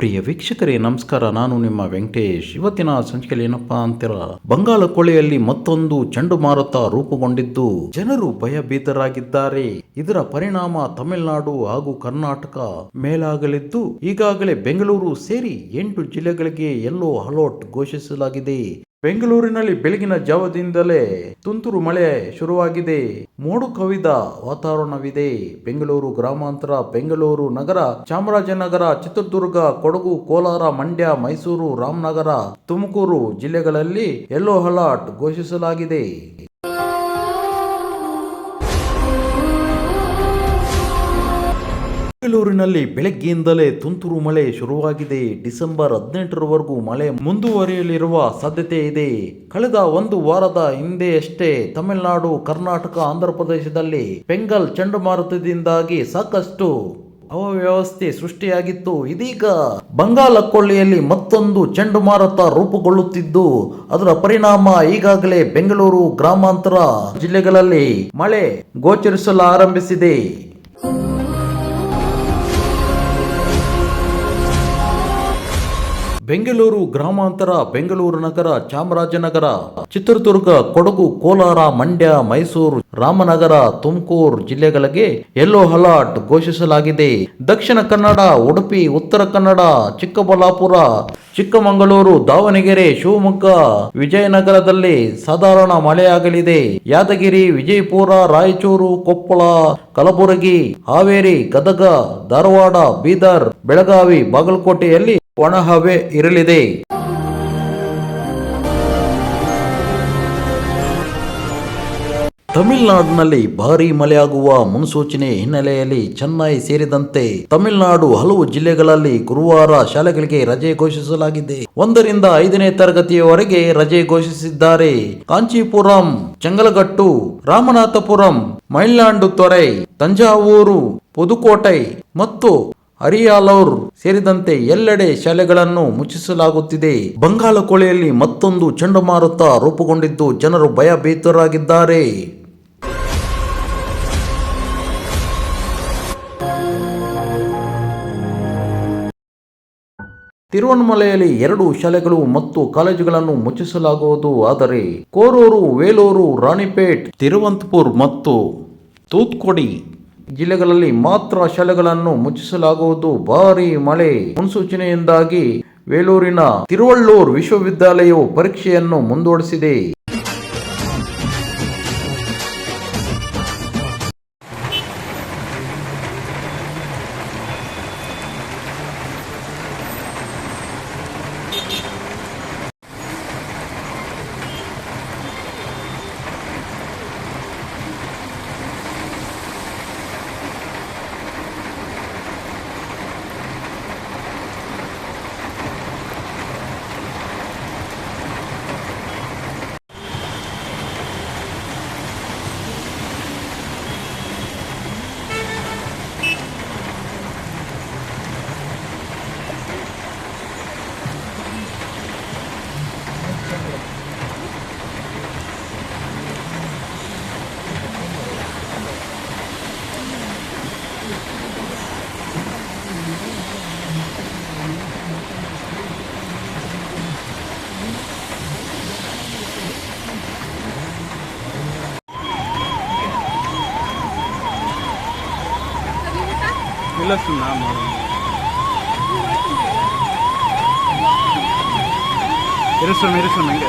ಪ್ರಿಯ ವೀಕ್ಷಕರೇ, ನಮಸ್ಕಾರ. ನಾನು ನಿಮ್ಮ ವೆಂಕಟೇಶ್. ಇವತ್ತಿನ ಸಂಚಿಕೆಯಲ್ಲಿ ಏನಪ್ಪ ಅಂತೀರ? ಬಂಗಾಳ ಕೊಳೆಯಲ್ಲಿ ಮತ್ತೊಂದು ಚಂಡಮಾರುತ ರೂಪುಗೊಂಡಿದ್ದು ಜನರು ಭಯಭೀತರಾಗಿದ್ದಾರೆ. ಇದರ ಪರಿಣಾಮ ತಮಿಳುನಾಡು ಹಾಗೂ ಕರ್ನಾಟಕ ಮೇಲಾಗಲಿದ್ದು, ಈಗಾಗಲೇ ಬೆಂಗಳೂರು ಸೇರಿ ಎಂಟು ಜಿಲ್ಲೆಗಳಿಗೆ ಯೆಲ್ಲೋ ಅಲರ್ಟ್ ಘೋಷಿಸಲಾಗಿದೆ. ಬೆಂಗಳೂರಿನಲ್ಲಿ ಬೆಳಗಿನ ಜಾವದಿಂದಲೇ ತುಂತುರು ಮಳೆ ಶುರುವಾಗಿದೆ. ಮೋಡು ಕವಿದ ವಾತಾವರಣವಿದೆ. ಬೆಂಗಳೂರು ಗ್ರಾಮಾಂತರ, ಬೆಂಗಳೂರು ನಗರ, ಚಾಮರಾಜನಗರ, ಚಿತ್ರದುರ್ಗ, ಕೊಡಗು, ಕೋಲಾರ, ಮಂಡ್ಯ, ಮೈಸೂರು, ರಾಮನಗರ, ತುಮಕೂರು ಜಿಲ್ಲೆಗಳಲ್ಲಿ ಯೆಲ್ಲೋ ಅಲರ್ಟ್ ಘೋಷಿಸಲಾಗಿದೆ. ಬೆಂಗಳೂರಿನಲ್ಲಿ ಬೆಳಗ್ಗೆಯಿಂದಲೇ ತುಂತುರು ಮಳೆ ಶುರುವಾಗಿದೆ. ಡಿಸೆಂಬರ್ ಹದಿನೆಂಟರವರೆಗೂ ಮಳೆ ಮುಂದುವರಿಯಲಿರುವ ಸಾಧ್ಯತೆ ಇದೆ. ಕಳೆದ ಒಂದು ವಾರದ ಹಿಂದೆಯಷ್ಟೇ ತಮಿಳುನಾಡು, ಕರ್ನಾಟಕ ಆಂಧ್ರಪ್ರದೇಶದಲ್ಲಿ ಬೆಂಗಲ್ ಚಂಡಮಾರುತದಿಂದಾಗಿ ಸಾಕಷ್ಟು ಅವ್ಯವಸ್ಥೆ ಸೃಷ್ಟಿಯಾಗಿತ್ತು. ಇದೀಗ ಬಂಗಾಳ ಕೊಳ್ಳಿಯಲ್ಲಿ ಮತ್ತೊಂದು ಚಂಡಮಾರುತ ರೂಪುಗೊಳ್ಳುತ್ತಿದ್ದು, ಅದರ ಪರಿಣಾಮ ಈಗಾಗಲೇ ಬೆಂಗಳೂರು ಗ್ರಾಮಾಂತರ ಜಿಲ್ಲೆಗಳಲ್ಲಿ ಮಳೆ ಗೋಚರಿಸಲು ಆರಂಭಿಸಿದೆ ಬೆಂಗಳೂರು ಗ್ರಾಮಾಂತರ, ಬೆಂಗಳೂರು ನಗರ, ಚಾಮರಾಜನಗರ, ಚಿತ್ರದುರ್ಗ, ಕೊಡಗು, ಕೋಲಾರ, ಮಂಡ್ಯ, ಮೈಸೂರು, ರಾಮನಗರ, ತುಮಕೂರು ಜಿಲ್ಲೆಗಳಿಗೆ ಯೆಲ್ಲೋ ಅಲರ್ಟ್ ಘೋಷಿಸಲಾಗಿದೆ. ದಕ್ಷಿಣ ಕನ್ನಡ, ಉಡುಪಿ, ಉತ್ತರ ಕನ್ನಡ, ಚಿಕ್ಕಬಳ್ಳಾಪುರ, ಚಿಕ್ಕಮಗಳೂರು, ದಾವಣಗೆರೆ, ಶಿವಮೊಗ್ಗ, ವಿಜಯನಗರದಲ್ಲಿ ಸಾಧಾರಣ ಮಳೆಯಾಗಲಿದೆ. ಯಾದಗಿರಿ, ವಿಜಯಪುರ, ರಾಯಚೂರು, ಕೊಪ್ಪಳ, ಕಲಬುರಗಿ, ಹಾವೇರಿ, ಗದಗ, ಧಾರವಾಡ, ಬೀದರ್, ಬೆಳಗಾವಿ, ಬಾಗಲಕೋಟೆಯಲ್ಲಿ ಒಣಹವೆ ಇರಲಿದೆ. ತಮಿಳುನಾಡಿನಲ್ಲಿ ಭಾರೀ ಮಳೆಯಾಗುವ ಮುನ್ಸೂಚನೆ ಹಿನ್ನೆಲೆಯಲ್ಲಿ ಚೆನ್ನೈ ಸೇರಿದಂತೆ ತಮಿಳುನಾಡು ಹಲವು ಜಿಲ್ಲೆಗಳಲ್ಲಿ ಗುರುವಾರ ಶಾಲೆಗಳಿಗೆ ರಜೆ ಘೋಷಿಸಲಾಗಿದೆ. ಒಂದರಿಂದ ಐದನೇ ತರಗತಿಯವರೆಗೆ ರಜೆ ಘೋಷಿಸಿದ್ದಾರೆ. ಕಾಂಚೀಪುರಂ, ಚಂಗಲಗಟ್ಟು, ರಾಮನಾಥಪುರಂ ಮೈಲಾಂಡು ತೊರೈ, ತಂಜಾವೂರು, ಪುದುಕೋಟೆ ಮತ್ತು ಹರಿಯಾಲೌರ್ ಸೇರಿದಂತೆ ಎಲ್ಲೆಡೆ ಶಾಲೆಗಳನ್ನು ಮುಚ್ಚಿಸಲಾಗುತ್ತಿದೆ. ಬಂಗಾಳ ಕೊಳೆಯಲ್ಲಿ ಮತ್ತೊಂದು ಚಂಡಮಾರುತ ರೂಪುಗೊಂಡಿದ್ದು ಜನರು ಭಯಭೀತರಾಗಿದ್ದಾರೆ. ತಿರುವಣ್ಣಮಲೆಯಲ್ಲಿ ಎರಡು ಶಾಲೆಗಳು ಮತ್ತು ಕಾಲೇಜುಗಳನ್ನು ಮುಚ್ಚಿಸಲಾಗುವುದು. ಆದರೆ ಕೋರೂರು, ವೇಲೂರು, ರಾಣಿಪೇಟ್, ತಿರುವಂತಪುರ್ ಮತ್ತು ತೂತ್ಕೊಡಿ ಜಿಲ್ಲೆಗಳಲ್ಲಿ ಮಾತ್ರ ಶಾಲೆಗಳನ್ನು ಮುಚ್ಚಿಸಲಾಗುವುದು. ಭಾರಿ ಮಳೆ ಮುನ್ಸೂಚನೆಯಿಂದಾಗಿ ವೇಲೂರಿನ ತಿರುವಳ್ಳೂರ್ ವಿಶ್ವವಿದ್ಯಾಲಯವು ಪರೀಕ್ಷೆಯನ್ನು ಮುಂದೂಡಿಸಿದೆ. వెళ్ళొస్తుందా మేడం ఎరుస్తాం ఎరుస్తాం ఇంకా.